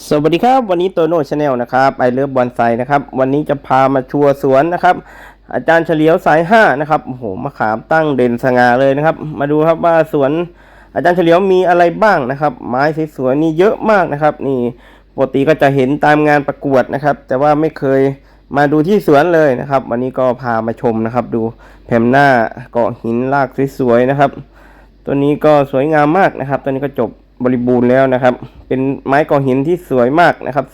สวัสดีครับ วันนี้โตโน่ชาแนลนะครับไอเลิฟบอนไซนะครับ วันนี้จะพามาชัวร์สวนนะครับ อาจารย์เฉลียวสายห้านะครับโอ้โหมะขามตั้งเด่นสง่าเลยนะครับ มาดูครับว่าสวนอาจารย์เฉลียวมีอะไรบ้างนะครับ ไม้สวยๆนี่เยอะมากนะครับ นี่ปกติก็จะเห็นตามงานประกวดนะครับ แต่ว่าไม่เคยมาดูที่สวนเลยนะครับ วันนี้ก็พามาชมนะครับ ดูแผ่นหน้าเกาะหินรากสวยๆนะครับ ตัวนี้ก็สวยงามมากนะครับ ตัวนี้ก็จบบริบูรณ์แล้วนะครับ เป็นไม้ก่อหินที่สวยมากนะครับ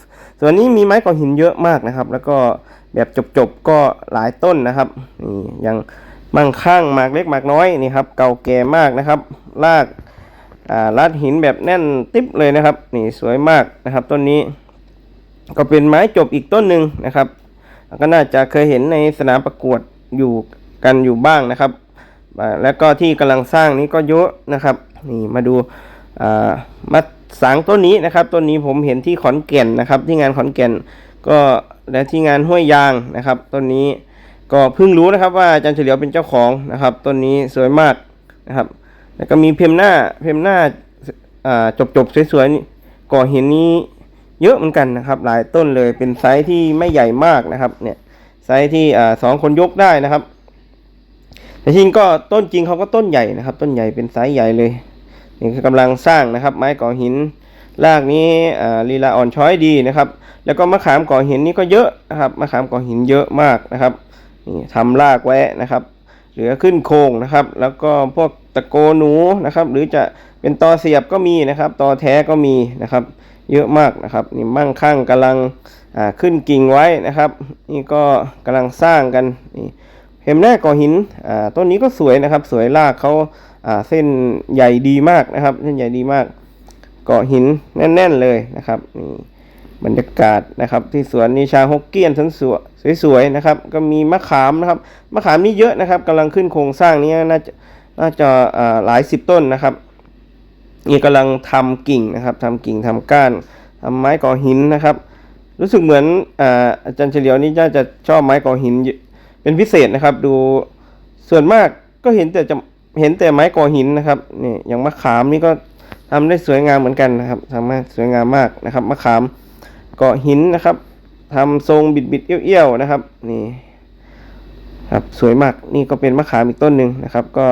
ส่วนนี้มีไม้ก่อหินเยอะมากนะครับ แล้วก็แบบจบๆก็หลายต้นนะครับนี่ยังมั่งคั่งหมากเล็กหมากน้อยนี่ครับ เก่าแก่มากนะครับรากอ่าลัดหินแบบแน่นติ๊บเลยนะครับ นี่สวยมากนะครับ ต้นนี้ ก็เป็นไม้จบอีกต้นหนึ่งนะครับ ก็น่าจะเคยเห็นในสนามประกวดอยู่กันอยู่บ้างนะครับ แล้วก็ที่กำลังสร้างนี้ก็เยอะนะครับนี่มาดูมาสางต้นนี้นะครับต้นนี้ผมเห็นที่ขอนแก่นนะครับ ที่งานขอนแก่นก็และที่งานห้วยยางนะครับต้นนี้ก็เพิ่งรู้นะครับว่าอาจารย์เฉลียวเป็นเจ้าของนะครับต้นนี้สวยมากนะครับ แล้วก็มีเพมหน้าเพมหน้าจบจบสวยๆก่อเหินนี้เยอะเหมือนกันนะครับ หลายต้นเลยเป็นไซส์ที่ไม่ใหญ่มากนะครับเนี่ยไซส์ที่สองคนยกได้นะครับ แต่จริงก็ต้นจริงเขาก็ต้นใหญ่นะครับ ต้นใหญ่เป็นไซส์ใหญ่เลยนี่คือกำลังสร้างนะครับ ไม้ก่อหินรากนี้ลีลาอ่อนช้อยดีนะครับ แล้วก็มะขามก่อหินนี่ก็เยอะนะครับมะขามก่อหินเยอะมากนะครับนี่ทำรากไว้นะครับ เหลือขึ้นโครงนะครับ แล้วก็พวกตะโกหนูนะครับ หรือจะเป็นตอเสียบก็มีนะครับตอแท้ก็มีนะครับ เยอะมากนะครับนี่มั่งคั่งกำลังขึ้นกิ่งไว้นะครับ นี่ก็กำลังสร้างกันนี่ เห็นแน่ก่อหินอ่าต้นนี้ก็สวยนะครับ สวยรากเขาอ่าเส้นใหญ่ดีมากนะครับ เส้นใหญ่ดีมากเกาะหินแน่น ๆเลยนะครับนี่บรรยากาศนะครับ ที่สวนนิชาฮกเกี้ยนสันสวยสวยๆนะครับ ก็มีมะขามนะครับมะขามนี่เยอะนะครับกำลังขึ้นโครงสร้างนี้น่าจะน่าจะหลายสิบต้นนะครับนี่กำลังทำกิ่งนะครับทำกิ่งทำก้านทำไม้ก่อหินนะครับ รู้สึกเหมือนอาจารย์เฉลียวนี่น่าจะชอบไม้ก่อหิน เป็นพิเศษนะครับ ดูส่วนมากก็เห็นแต่จะเห็นแต่ไม้ก่อหินนะครับนี่อย่างมะขามนี่ก็ทำได้สวยงามเหมือนกันนะครับทำได้สวยงามมากนะครับมะขามเกาะหินนะครับทำทรงบิดบิดๆเอี้ยวๆนะครับนี่ครับสวยมากนี่ก็เป็นมะขามอีกต้นหนึ่งนะครับ ก็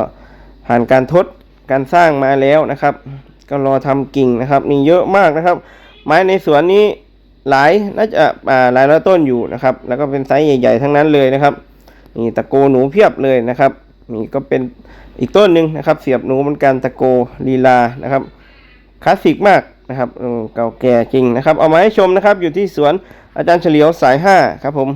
ผ่านการทดการสร้างมาแล้วนะครับ ก็รอทำกิ่งนะครับนี่เยอะมากนะครับ ไม้ในสวนนี้หลายน่าจะอ่าหลายร้อยต้นอยู่นะครับ แล้วก็เป็นไซส์ใหญ่ ๆ ทั้งนั้นเลยนะครับ นี่ตะโกหนูเพียบเลยนะครับนี่ก็เป็นอีกต้นหนึ่งนะครับ เสียบหนูเหมือนกันตะโกลีลานะครับคลาสสิกมากนะครับเก่าแก่จริงนะครับ เอามาให้ชมนะครับ อยู่ที่สวนอาจารย์เฉลียวสายห้าครับผม